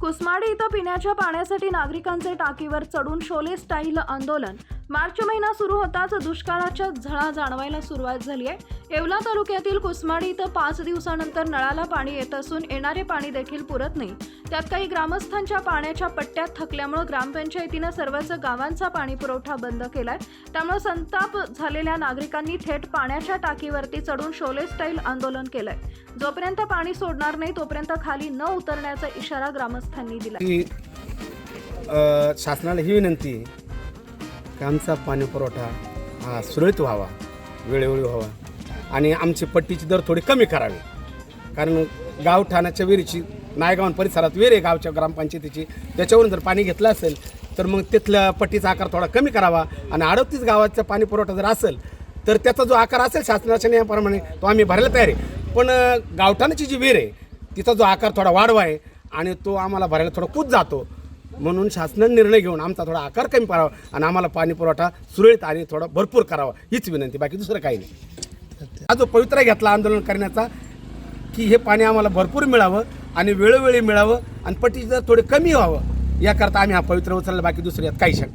कुसमाडी इथं पिण्याच्या पाण्यासाठी नागरिकांचे टाकीवर चढून शोले स्टाईल आंदोलन. मार्च महिना सुरू होताच दुष्काळाच्या झळा जाणवायला सुरुवात झाली आहे. येवला तालुक्यातील कुसमाडी इथं पाच दिवसानंतर नळाला पाणी येत असून येणारे पाणी देखील पुरत नाही. त्यात काही ग्रामस्थांच्या पाण्याच्या पट्ट्यात थकल्यामुळे ग्रामपंचायतीनं सर्वच गावांचा पाणी पुरवठा बंद केलाय. त्यामुळे संताप झालेल्या नागरिकांनी थेट पाण्याच्या टाकीवरती चढून शोले स्टाईल आंदोलन केलंय. जोपर्यंत पाणी सोडणार नाही तोपर्यंत खाली न उतरण्याचा इशारा ग्रामस्थांनी दिला शासनाला ही विनंती आहे. की आमचा पाणीपुरवठा हा सुरळीत व्हावा वेळोवेळी व्हावा. आणि आमची पट्टीची दर थोडी कमी करावी. कारण गाव ठाण्याच्या विहिरीची नायगाव परिसरात विहीर आहे गावच्या ग्रामपंचायतीची. त्याच्यावरून जर पाणी घेतलं असेल तर मग तिथल्या पट्टीचा आकार थोडा कमी करावा. आणि अडतीस गावाचा पाणी पुरवठा जर असेल तर त्याचा जो आकार असेल शासनाच्या नियमाप्रमाणे तो आम्ही भरायला तयार आहे. पण गावठाणाची जी विहीर आहे तिचा जो आकार थोडा वाढवा आहे आणि तो आम्हाला भरायला थोडा कूद जातो. म्हणून शासनाने निर्णय घेऊन आमचा थोडा आकार कमी करावा आणि आम्हाला पाणी पुरवठा सुरळीत आणि थोडा भरपूर करावा हीच विनंती. बाकी दुसरं काही नाही. हा जो पवित्रा घेतला आंदोलन करण्याचा की हे पाणी आम्हाला भरपूर मिळावं आणि वेळोवेळी मिळावं आणि पटीचं जर थोडे कमी व्हावं याकरता आम्ही हा पवित्र उचलला बाकी दुसऱ्यात काही शक